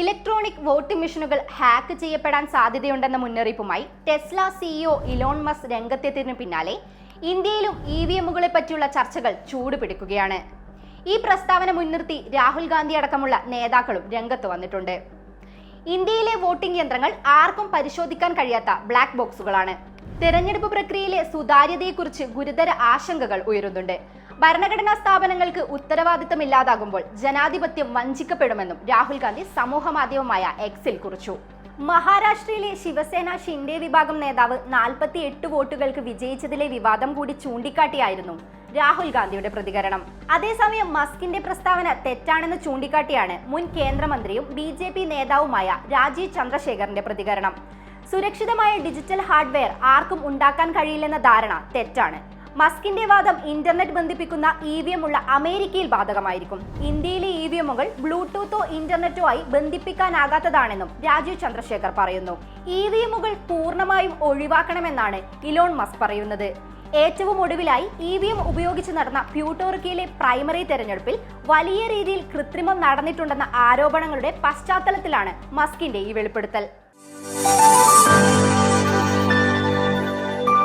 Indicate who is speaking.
Speaker 1: Electronic voting മെഷീനുകൾ hack ചെയ്യപ്പെടാൻ സാധ്യതയുണ്ടെന്ന മുന്നറിയിപ്പുമായി ടെസ്ല സിഇഒ ഇലോൺ മസ് രംഗത്തെത്തിയതിനു പിന്നാലെ ഇന്ത്യയിലും ഇ വി എമ്മുകളെ പറ്റിയുള്ള ചർച്ചകൾ ചൂടുപിടിക്കുകയാണ്. ഈ പ്രസ്താവന മുൻനിർത്തി രാഹുൽ ഗാന്ധി അടക്കമുള്ള നേതാക്കളും രംഗത്ത് വന്നിട്ടുണ്ട്. ഇന്ത്യയിലെ വോട്ടിംഗ് യന്ത്രങ്ങൾ ആർക്കും പരിശോധിക്കാൻ കഴിയാത്ത ബ്ലാക്ക് ബോക്സുകളാണ്. തെരഞ്ഞെടുപ്പ് പ്രക്രിയയിലെ സുതാര്യതയെക്കുറിച്ച് ഗുരുതര ആശങ്കകൾ ഉയരുന്നുണ്ട്. ഭരണഘടനാ സ്ഥാപനങ്ങൾക്ക് ഉത്തരവാദിത്തം ഇല്ലാതാകുമ്പോൾ ജനാധിപത്യം വഞ്ചിക്കപ്പെടുമെന്നും രാഹുൽ ഗാന്ധി സമൂഹ മാധ്യമമായ എക്സിൽ കുറിച്ചു. മഹാരാഷ്ട്രയിലെ ശിവസേന ഷിൻഡെ വിഭാഗം നേതാവ് നാൽപ്പത്തി എട്ട് വോട്ടുകൾക്ക് വിജയിച്ചതിലെ വിവാദം കൂടി ചൂണ്ടിക്കാട്ടിയായിരുന്നു രാഹുൽ ഗാന്ധിയുടെ പ്രതികരണം. അതേസമയം മസ്കിന്റെ പ്രസ്താവന തെറ്റാണെന്ന് ചൂണ്ടിക്കാട്ടിയാണ് മുൻ കേന്ദ്രമന്ത്രിയും ബി ജെ പി നേതാവുമായ രാജീവ് ചന്ദ്രശേഖറിന്റെ പ്രതികരണം. സുരക്ഷിതമായ ഡിജിറ്റൽ ഹാർഡ്വെയർ ആർക്കും ഉണ്ടാക്കാൻ കഴിയില്ലെന്ന ധാരണ തെറ്റാണ്. മസ്കിന്റെ വാദം ഇന്റർനെറ്റ് ബന്ധിപ്പിക്കുന്ന ഇ വി എം ഉള്ള അമേരിക്കയിൽ ബാധകമായിരിക്കും. ഇന്ത്യയിലെ ഇ വി എമ്മുകൾ ബ്ലൂടൂത്തോ ഇന്റർനെറ്റോ ആയി ബന്ധിപ്പിക്കാനാകാത്തതാണെന്നും രാജീവ് ചന്ദ്രശേഖർ പറയുന്നു. ഇ വി എമ്മുകൾ പൂർണമായും ഒഴിവാക്കണമെന്നാണ് ഇലോൺ മസ്ക് പറയുന്നത്. ഏറ്റവും ഒടുവിലായി ഇ വി എം ഉപയോഗിച്ച് നടന്ന പ്യൂട്ടോറിക്കയിലെ പ്രൈമറി തെരഞ്ഞെടുപ്പിൽ വലിയ രീതിയിൽ കൃത്രിമം നടന്നിട്ടുണ്ടെന്ന ആരോപണങ്ങളുടെ പശ്ചാത്തലത്തിലാണ് മസ്കിന്റെ ഈ വെളിപ്പെടുത്തൽ.